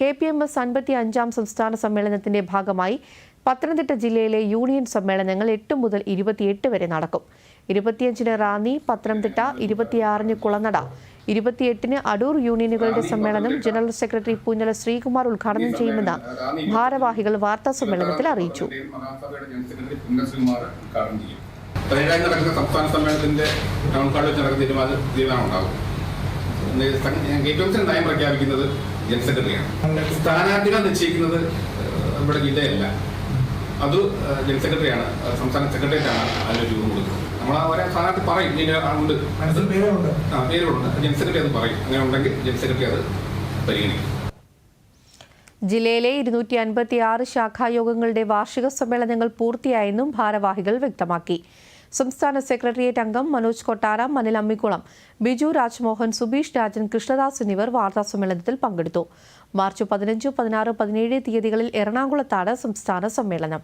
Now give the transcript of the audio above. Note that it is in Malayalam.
കെ പി എം എസ് അൻപത്തി അഞ്ചാം സംസ്ഥാന സമ്മേളനത്തിന്റെ ഭാഗമായി പത്തനംതിട്ട ജില്ലയിലെ യൂണിയൻ സമ്മേളനങ്ങൾ എട്ട് മുതൽ ഇരുപത്തിയെട്ട് വരെ നടക്കും. ഇരുപത്തിയഞ്ചിന് റാന്നി പത്തനംതിട്ട ഇരുപത്തിയാറിന് കുളനട ഇരുപത്തിയെട്ടിന് അടൂർ യൂണിയനുകളുടെ സമ്മേളനം ജനറൽ സെക്രട്ടറി പൂഞ്ഞല ശ്രീകുമാർ ഉദ്ഘാടനം ചെയ്യുമെന്ന് ഭാരവാഹികൾ വാർത്താ സമ്മേളനത്തിൽ അറിയിച്ചു. നടക്കുന്ന സംസ്ഥാന സമ്മേളനത്തിന്റെ ടൗൺ തീരുമാനം ഉണ്ടാകും. ഗേറ്റ് നയം പ്രഖ്യാപിക്കുന്നത് ജനറൽ സെക്രട്ടറിയാണ്. സ്ഥാനാർത്ഥികൾ നിശ്ചയിക്കുന്നത് ഇവിടെ നമ്മുടെ ജില്ലയല്ല. അത് ജനറൽ സെക്രട്ടറിയാണ് സംസ്ഥാന സെക്രട്ടറിയാണ് അതിന് രൂപം കൊടുക്കുന്നത്. നമ്മൾ ആ ഒരേ സ്ഥാനാർത്ഥി പറയും ഇങ്ങനെ ഉണ്ട് ആ പേരുണ്ട് ജനറൽ സെക്രട്ടറി അത് പറയും. അങ്ങനെ ഉണ്ടെങ്കിൽ ജനറൽ സെക്രട്ടറി അത് പരിഗണിക്കും. ജില്ലയിലെ ഇരുന്നൂറ്റി അൻപത്തി ആറ് ശാഖായോഗങ്ങളുടെ വാർഷിക സമ്മേളനങ്ങൾ പൂർത്തിയായെന്നും ഭാരവാഹികൾ വ്യക്തമാക്കി. സംസ്ഥാന സെക്രട്ടേറിയറ്റ് അംഗം മനോജ് കൊട്ടാര മനിൽ അമ്മിക്കുളം ബിജു രാജ്മോഹൻ സുബീഷ് രാജൻ കൃഷ്ണദാസ് എന്നിവർ വാർത്താ സമ്മേളനത്തിൽ പങ്കെടുത്തു. മാർച്ച് പതിനഞ്ച് പതിനാറ് പതിനേഴ് തീയതികളിൽ എറണാകുളത്താണ് സംസ്ഥാന സമ്മേളനം.